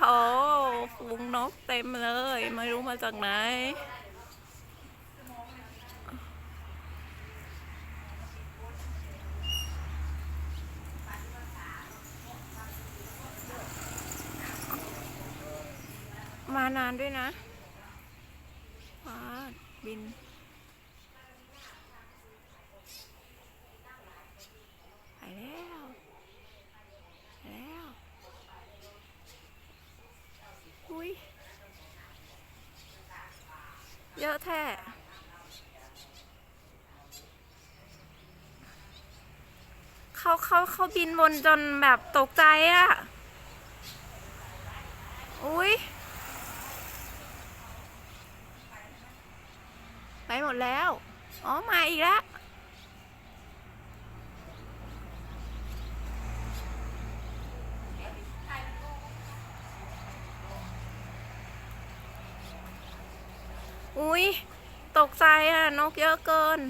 โอ้ฝูงนกเต็มเลย ไม่รู้มาจากไหน มานานด้วยนะบิน ไปแล้วไปแล้ว อุ้ย เยอะแท้เขาเขาเขาบินวนจนแบบตกใจอะ่ะอุ้ยไปหมดแล้ว อ๋อ มาอีกแล้ว อุ้ยตกใจอะนกเยอะเกิน